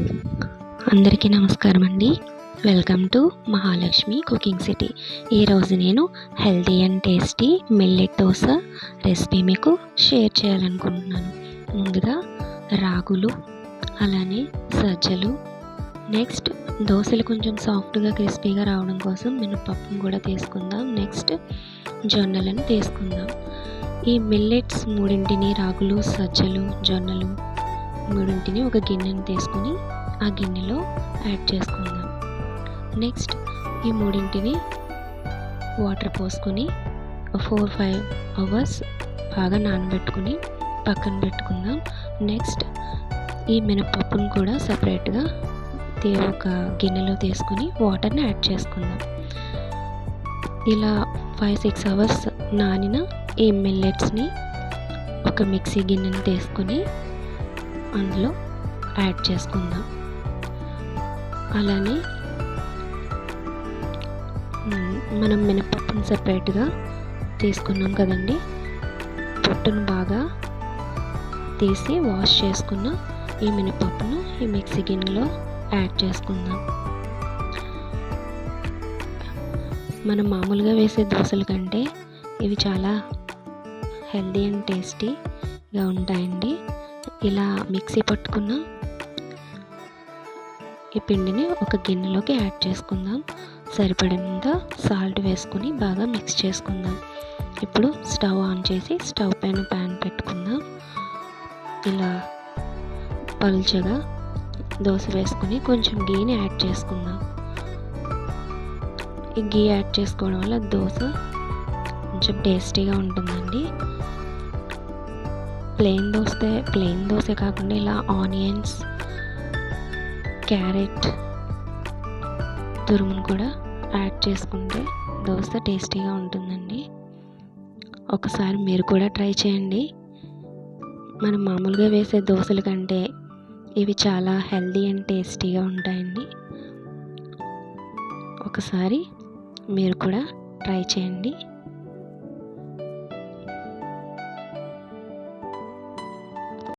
అందరికీ నమస్కారం అండి. Welcome to Mahalakshmi cooking city ఈరోజు నేను healthy and tasty millet dosa recipe మీకు షేర్ చేయాలనుకుంటున్నాను. ముందుగా రాగులు అలానే సజ్జలు. నెక్స్ట్ దోశలు కొంచెం సాఫ్ట్గా క్రిస్పీగా రావడం కోసం మినపప్పును కూడా తీసుకుందాం. నెక్స్ట్ జొన్నలను తీసుకుందాం. ఈ మిల్లెట్స్ మూడింటిని రాగులు సజ్జలు జొన్నలు మూడింటిని ఒక గిన్నెని తీసుకుని ఆ గిన్నెలో యాడ్ చేసుకుందాం. నెక్స్ట్ ఈ మూడింటిని వాటర్ పోసుకొని ఫోర్ ఫైవ్ అవర్స్ బాగా నానబెట్టుకుని పక్కన పెట్టుకుందాం. నెక్స్ట్ ఈ మినపప్పును కూడా సపరేట్గా ఒక గిన్నెలో తీసుకుని వాటర్ని యాడ్ చేసుకుందాం. ఇలా ఫైవ్ సిక్స్ అవర్స్ నానిన ఈ మిల్లెట్స్ని ఒక మిక్సీ గిన్నెని తీసుకొని అందులో యాడ్ చేసుకుందాం. అలానే మనం మినపప్పును సపరేట్గా తీసుకున్నాం కదండి. పొట్టును బాగా తీసి వాష్ చేసుకున్న ఈ మినపప్పును ఈ మిక్సీ గిన్నెలో యాడ్ చేసుకుందాం. మనం మామూలుగా వేసే దోశల కంటే ఇవి చాలా హెల్దీ అండ్ టేస్టీగా ఉంటాయండి. ఇలా మిక్సీ పట్టుకున్న ఈ పిండిని ఒక గిన్నెలోకి యాడ్ చేసుకుందాం. సరిపడినంత సాల్ట్ వేసుకుని బాగా మిక్స్ చేసుకుందాం. ఇప్పుడు స్టవ్ ఆన్ చేసి స్టవ్ పైన ప్యాన్ పెట్టుకుందాం. ఇలా పలుచగా దోశ వేసుకుని కొంచెం గీని యాడ్ చేసుకుందాం. ఈ గీ యాడ్ చేసుకోవడం వల్ల దోశ కొంచెం టేస్టీగా ఉంటుందండి. ప్లెయిన్ దోశ ప్లెయిన్ దోశ కాకుండా ఇలా ఆనియన్స్ క్యారెట్ తురుమును కూడా యాడ్ చేసుకుంటే దోశ టేస్టీగా ఉంటుందండి. ఒకసారి మీరు కూడా ట్రై చేయండి. మనం మామూలుగా వేసే దోశల కంటే ఇవి చాలా హెల్దీ అండ్ టేస్టీగా ఉంటాయండి. ఒకసారి మీరు కూడా ట్రై చేయండి.